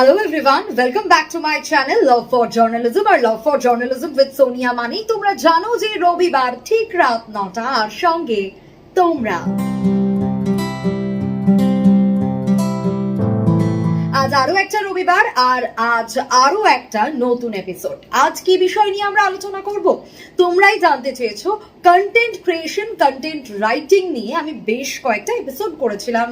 Hello everyone, welcome back to my channel Love for Journalism R Love for Journalism with Sonia Mani. তোমরা জানো যে রবিবার ঠিক রাত নটা আর সঙ্গে তোমরা আজ আরও একটা রবিবার আর আজ আরও একটা নতুন এপিসোড আজ কি বিষয় নিয়ে আমরা আলোচনা করব? তোমরাই জানতে চেয়েছো কন্টেন্ট ক্রিয়েশন কন্টেন্ট রাইটিং নিয়ে আমি বেশ কয়েকটা এপিসোড করেছিলাম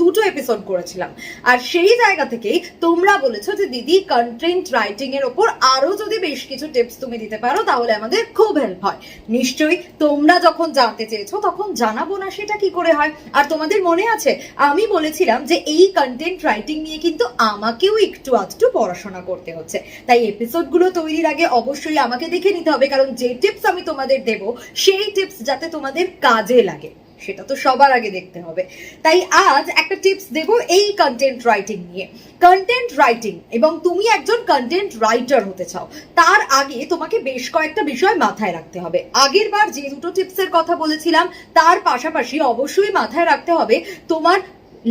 দুটো এপিসোড করেছিলাম। আর সেই জায়গা থেকেই তোমরা বলেছ যে, দিদি কন্টেন্ট রাইটিং এর ওপর আরও যদি বেশ কিছু টিপস তুমি দিতে পারো, তাহলে আমাদের খুব হেল্প হয়। নিশ্চয়ই তোমরা যখন জানতে চেয়েছো, তখন জানাব না সেটা কি করে হয়। আর তোমাদের মনে আছে, আমি বলেছিলাম যে, এই কন্টেন্ট রাইটিং নিয়ে কিন্তু আমাকেও একটু আধটু পড়াশোনা করতে হচ্ছে। তাই এপিসোডগুলো তৈরির আগে অবশ্যই আমাকে দেখে নিতে হবে, কারণ যে টিপস আমি তোমাদের দেব, সেই টিপস যাতে তোমাদের কাজে লাগে, সেটা তো সবার আগে দেখতে হবে। তাই আজ একটা টিপস দেব এই কন্টেন্ট রাইটিং নিয়ে। কন্টেন্ট রাইটিং এবং তুমি একজন কন্টেন্ট রাইটার হতে চাও, তার আগে তোমাকে বেশ কয়েকটা বিষয় মাথায় রাখতে হবে। আগের বার যে দুটো টিপসের কথা বলেছিলাম, তার পাশাপাশি অবশ্যই মাথায় রাখতে হবে তোমার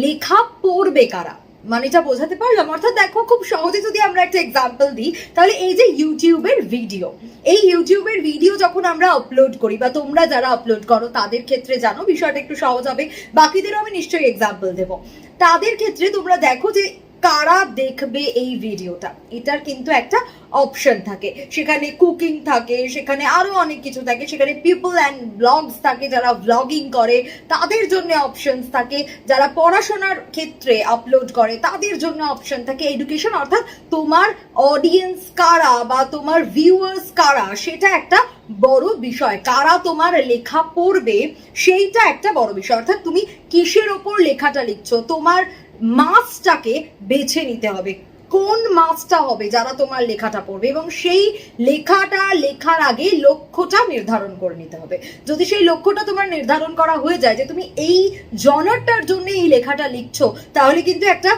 লেখা পড়বে কারা। মানেটা বোঝাতে পারলাম। অর্থাৎ দেখো, খুব সহজে যদি আমরা একটা এক্সাম্পল দিই, তাহলে এই যে ইউটিউবের ভিডিও এই ইউটিউবের ভিডিও যখন আমরা আপলোড করি, বা তোমরা যারা আপলোড করো, তাদের ক্ষেত্রে জানো, বিষয়টা একটু সহজ হবে, বাকিদেরও আমি নিশ্চয়ই এক্সাম্পল দেবো। তাদের ক্ষেত্রে তোমরা দেখো যে কারা দেখবে এই ভিডিওটা এটার কিন্তু একটা অপশন থাকে। সেখানে কুকিং থাকে, সেখানে আরও অনেক কিছু থাকে, সেখানে পিপল অ্যান্ড ব্লগস থাকে যারা ব্লগিং করে, তাদের জন্য অপশনস থাকে। যারা পড়াশোনার ক্ষেত্রে আপলোড করে, তাদের জন্য অপশন থাকে এডুকেশন অর্থাৎ তোমার অডিয়েন্স কারা বা তোমার ভিউয়ার্স কারা, সেটা একটা বড় বিষয়। কারা তোমার লেখা পড়বে, সেইটা একটা বড় বিষয়। অর্থাৎ তুমি কিসের ওপর লেখাটা লিখছো, তোমার মাসটাকে বেছে নিতে হবে। কোন মাসটা হবে যারা তোমার লেখাটা পড়বে? এবং সেই লেখাটা লেখার আগে লক্ষ্যটা নির্ধারণ করে নিতে হবে। যদি সেই লক্ষ্যটা তোমার নির্ধারণ করা হয়ে যায় যে তুমি এই জনারটার জন্য এই লেখাটা লিখছো, তাহলে কিন্তু একটা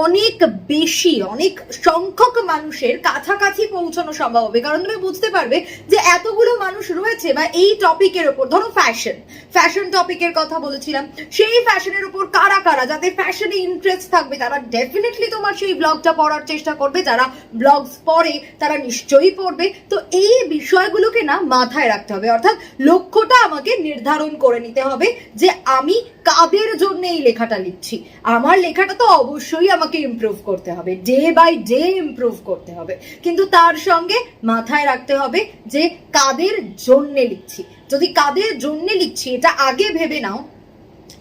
অনেক বেশি, অনেক সংখ্যক মানুষের কাছাকাছি পৌঁছানো সম্ভব হবে। কারণ তুমি বুঝতে পারবে যে এতগুলো মানুষ রয়েছে বা এই টপিকের ওপর ধরো ফ্যাশন ফ্যাশন টপিকের কথা বলেছিলাম, সেই ফ্যাশনের উপর কারা কারা যাদের ফ্যাশনে ইন্টারেস্ট থাকবে, তারা ডেফিনেটলি তোমার সেই ব্লগটা পড়ার চেষ্টা করবে, যারা ব্লগস পড়ে, তারা নিশ্চয়ই পড়বে। তো এই বিষয়গুলোকে না মাথায় রাখতে হবে। অর্থাৎ লক্ষ্যটা আমাকে নির্ধারণ করে নিতে হবে যে আমি কাদের জন্য এই লেখাটা লিখছি? আমার লেখাটা তো অবশ্যই আমাকে ইমপ্রুভ করতে হবে ডে বাই ডে ইমপ্রুভ করতে হবে। কিন্তু তার সঙ্গে মাথায় রাখতে হবে যে কাদের জন্যে লিখছি। যদি কাদের জন্যে লিখছি এটা আগে ভেবে নাও,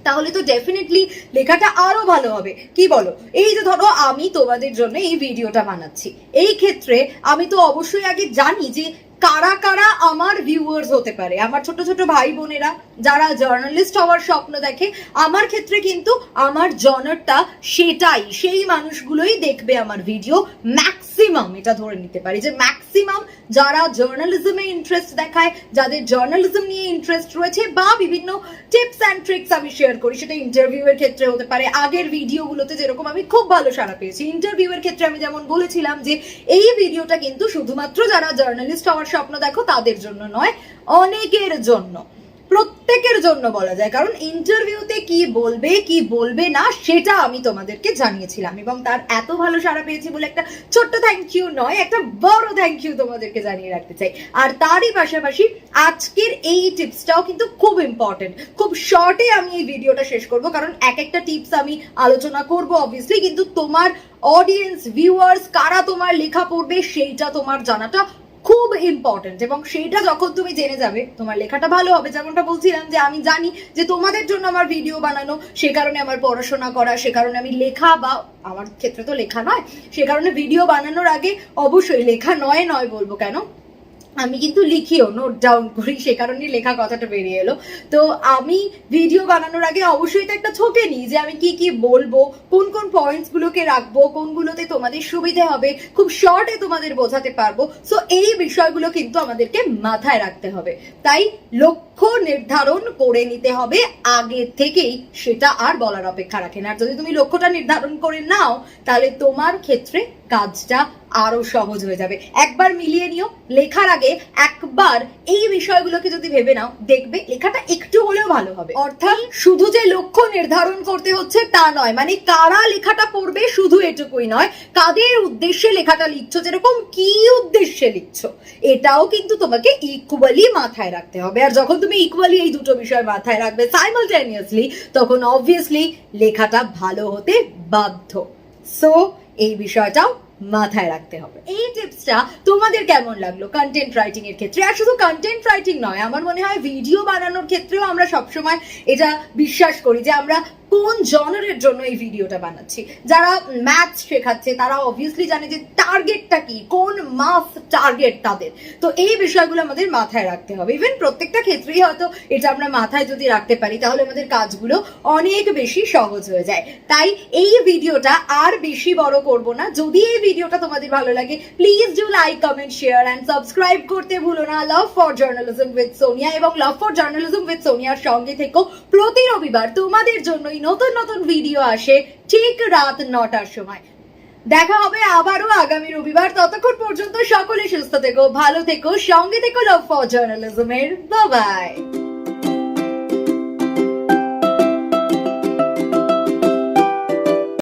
তাহলে তো ডেফিনেটলি লেখাটা আরও ভালো হবে। কি বলো? এই যে ধরো আমি তোমাদের জন্য এই ভিডিওটা বানাচ্ছি। এই ক্ষেত্রে আমি তো অবশ্যই আগে জানি যে কারা কারা আমার ভিউয়ার্স হতে পারে? আমার ছোট ছোট ভাই বোনেরা, যারা জার্নালিস্ট হওয়ার স্বপ্ন দেখে, আমার ক্ষেত্রে কিন্তু আমার জনারটা সেটাই। সেই মানুষগুলোই দেখবে আমার ভিডিও ম্যাক্সিমাম এটা ধরে নিতে পারি যে ম্যাক্সিমাম যারা জার্নালিজমে ইন্টারেস্ট দেখায়, যাদের জার্নালিজম নিয়ে ইন্টারেস্ট রয়েছে বা বিভিন্ন টিপস অ্যান্ড ট্রিক্স আমি শেয়ার করি, সেটা ইন্টারভিউয়ের ক্ষেত্রে হতে পারে, আগের ভিডিওগুলোতে যেরকম আমি খুব ভালো সাড়া পেয়েছি। ইন্টারভিউয়ের ক্ষেত্রে আমি যেমন বলেছিলাম যে, এই ভিডিওটা কিন্তু শুধুমাত্র যারা জার্নালিস্ট হওয়ার স্বপ্ন দেখো, তাদের জন্য নয়, অনেকের জন্য। প্রত্যেকের জন্য বলা যায়। কারণ ইন্টারভিউতে কি বলবে কি বলবে না, সেটা আমি তোমাদেরকে জানিয়েছিলাম এবং তার এত ভালো সাড়া পেয়েছি বলে একটা ছোট্ট থ্যাংক ইউ নয়, একটা বড় থ্যাংক ইউ তোমাদেরকে জানিয়ে রাখতে চাই। আর তারই পাশাপাশি আজকের এই টিপসটাও কিন্তু খুব ইম্পর্টেন্ট খুব শর্টে আমি এই ভিডিওটা শেষ করব, কারণ এক একটা টিপস আমি আলোচনা করব অবভিয়াসলি কিন্তু তোমার অডিয়েন্স ভিউয়ার্স কারা তোমার লেখা পড়বে, সেইটা তোমার জানাটা খুব ইম্পর্টেন্ট এবং সেইটা যখন তুমি জেনে যাবে, তোমার লেখাটা ভালো হবে। যেমনটা বলছিলাম যে আমি জানি যে তোমাদের জন্য আমার ভিডিও বানানো, সে কারণে আমার পড়াশোনা করা, সে কারণে আমি লেখা বা আমার ক্ষেত্রে তো লেখা নয়, সে কারণে ভিডিও বানানোর আগে অবশ্যই লেখা নয় নয় বলব কেন? আমি কিন্তু লিখিও নোট ডাউন করি, সে কারণে লেখা কথাটা বেরিয়ে এলো। তো আমি ভিডিও বানানোর আগে অবশ্যই তো একটা ছোকে নিই যে আমি কি কি বলব, কোন কোন পয়েন্টসগুলোকে রাখব, কোনগুলোতে তোমাদের সুবিধে হবে, খুব শর্টে তোমাদের বোঝাতে পারব। সো এই বিষয়গুলো কিন্তু আমাদেরকে মাথায় রাখতে হবে। তাই লক্ষ্য নির্ধারণ করে নিতে হবে আগে থেকেই, সেটা আর বলার অপেক্ষা রাখে না। আর যদি তুমি লক্ষ্যটা নির্ধারণ করে নাও, তাহলে তোমার ক্ষেত্রে কাজটা আরও সহজ হয়ে যাবে। একবার মিলিয়ে নিও লেখার আগে একবার এই বিষয়গুলোকে যদি ভেবে নাও, দেখবে লেখাটা একটু হলেও ভালো হবে। অর্থাৎ শুধু যে লক্ষ্য নির্ধারণ করতে হচ্ছে তা নয় মানে কারা লেখাটা পড়বে শুধু এটুকুই নয়, কাদের উদ্দেশ্যে লেখাটা লিখছো, যেরকম কি উদ্দেশ্যে লিখছো, এটাও কিন্তু তোমাকে ইকুয়ালি মাথায় রাখতে হবে। আর যখন তুমি ইকুয়ালি এই দুটো বিষয় মাথায় রাখবে সাইমালটেনিয়াসলি তখন অবভিয়াসলি লেখাটা ভালো হতে বাধ্য। সো এই বিষয়টাও মাথায় রাখতে হবে। এই টিপসটা তোমাদের কেমন লাগল কন্টেন্ট রাইটিং এর ক্ষেত্রে? আর শুধু কন্টেন্ট রাইটিং নয়, আমার মনে হয় ভিডিও বানানোর ক্ষেত্রেও আমরা সবসময় এটা বিশ্বাস করি যে আমরা কোন জনারের জন্য এই ভিডিওটা বানাচ্ছি? যারা ম্যাথ শেখাচ্ছে, তারা অবভিয়াসলি জানে যে টার্গেটটা কি, কোন মাস টার্গেট তাদের। তো এই বিষয়গুলো আমাদের মাথায় রাখতে হবে। ইভেন প্রত্যেকটা ক্ষেত্রেই হয়তো এটা আমরা মাথায় যদি রাখতে পারি, তাহলে আমাদের কাজগুলো অনেক বেশি সহজ হয়ে যায়। তাই এই ভিডিওটা আর বেশি বড় করব না। যদি এই ভিডিওটা তোমাদের ভালো লাগে please do like comment share and subscribe করতে ভুলো না। Love for journalism with Sonia এবং লাভ ফর জার্নালিজম উইথ সোনিয়ার সঙ্গে থেকো। প্রতি রবিবার তোমাদের জন্যই নতুন নতুন ভিডিও আসে ঠিক রাত নটার সময়। দেখা হবে আবারও আগামী রবিবার। ততক্ষণ পর্যন্ত সকলে সুস্থ থেকো, ভালো থেকো, সঙ্গে থেকো লভ ফর জার্নালিজমের বাই